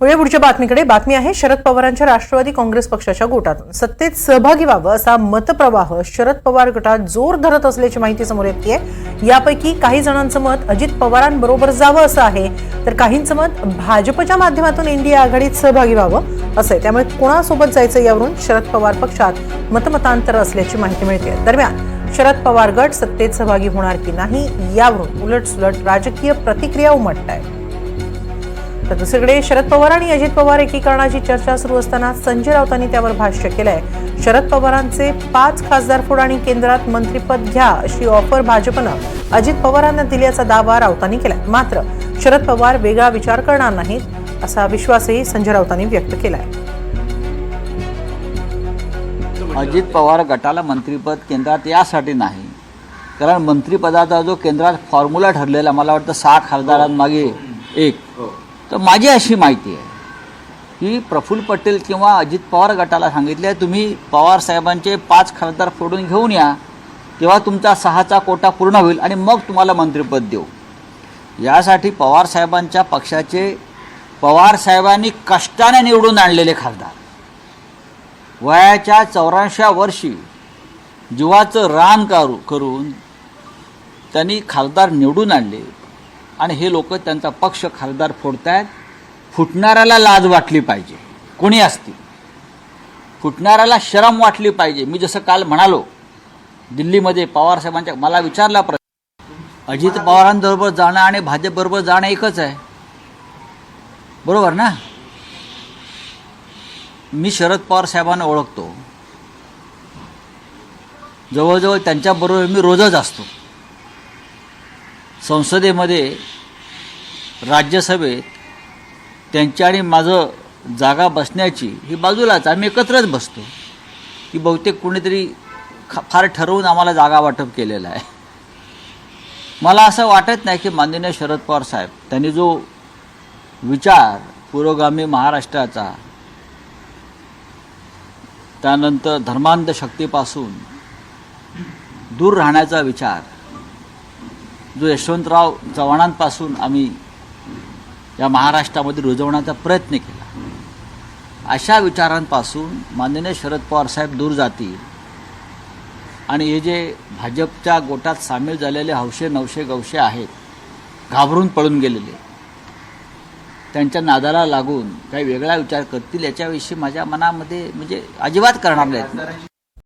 वळूया पुढच्या बातमीकडे. बातमी आहे शरद पवारांच्या राष्ट्रवादी काँग्रेस पक्षाच्या गोटातून सत्तेत सहभागी व्हावं असा मतप्रवाह शरद पवार गटात जोर धरत असल्याची माहिती समोर येते यापैकी काही जणांचं मत अजित पवारांबरोबर जावं असं आहे. तर काहींचं मत भाजपच्या माध्यमातून एनडीए आघाडीत सहभागी व्हावं असं आहे. त्यामुळे कोणासोबत जायचं यावरून शरद पवार पक्षात मतमतांतर असल्याची माहिती मिळते दरम्यान शरद पवार गट सत्तेत सहभागी होणार की नाही यावरून उलटसुलट राजकीय प्रतिक्रिया उमटत आहे तर दुसरीकडे शरद पवार आणि अजित पवार एकीकरणाची चर्चा सुरू असताना संजय राऊतांनी त्यावर भाष्य केलंय. शरद पवारांचे पाच खासदार फोड आणि केंद्रात मंत्रिपद घ्या अशी ऑफर भाजपनं अजित पवारांना दिल्याचा दावा राऊतांनी केलाय. मात्र शरद पवार वेगळा विचार करणार नाहीत असा विश्वासही संजय राऊतांनी व्यक्त केलाय. अजित पवार गटाला मंत्रिपद केंद्रात यासाठी नाही. कारण मंत्रिपदाचा जो केंद्रात फॉर्म्युला ठरलेला मला वाटतं सहा खासदारांमागे एक. तर माझी अशी माहिती आहे की प्रफुल्ल पटेल किंवा अजित पवार गटाला सांगितले तुम्ही पवार साहेबांचे पाच खासदार फोडून घेऊन या तेव्हा तुमचा सहाचा कोटा पूर्ण होईल आणि मग तुम्हाला मंत्रिपद देऊ. यासाठी पवार साहेबांच्या पक्षाचे पवार साहेबांनी कष्टाने निवडून आणलेले खासदार. वयाच्या चौऱ्याऐंशी वर्षी जीवाचं रान करू करून त्यांनी खासदार निवडून आणले. आणि हे लोक त्यांचा पक्ष खासदार फोडतायत. फुटणाऱ्याला लाज वाटली पाहिजे. कोणी असतील? फुटणाऱ्याला शरम वाटली पाहिजे. मी जसं काल म्हणालो दिल्लीमध्ये पवारसाहेबांच्या मला विचारला प्रश्न. अजित पवारांबरोबर जाणं आणि भाजपबरोबर जाणं एकच आहे. बरोबर ना? मी शरद पवार साहेबांना ओळखतो. जवळजवळ त्यांच्याबरोबर मी रोजच असतो. संसदेमध्ये राज्यसभेत त्यांची आणि माझं जागा बसण्याची ही बाजूलाच आम्ही एकत्रच बसतो. की बहुतेक कोणीतरी ख- फार ठरवून आम्हाला जागा वाटप केलेलं आहे. मला असं वाटत नाही की माननीय शरद पवार साहेब त्यांनी जो विचार पुरोगामी महाराष्ट्राचा त्यानंतर धर्मांध शक्तीपासून दूर राहण्याचा विचार जो यशवंतराव चव्हाणांपासून आम्ही या महाराष्ट्रामध्ये रुजवण्याचा प्रयत्न केला. अशा विचारांपासून माननीय शरद पवार साहेब दूर जातील आणि हे जे भाजपच्या गोटात सामील झालेले हौशे नवशे गवशे आहेत घाबरून पळून गेलेले त्यांच्या नादाला लागून काही वेगळा विचार करतील याच्याविषयी माझ्या मनामध्ये म्हणजे अजिबात करणार नाहीत.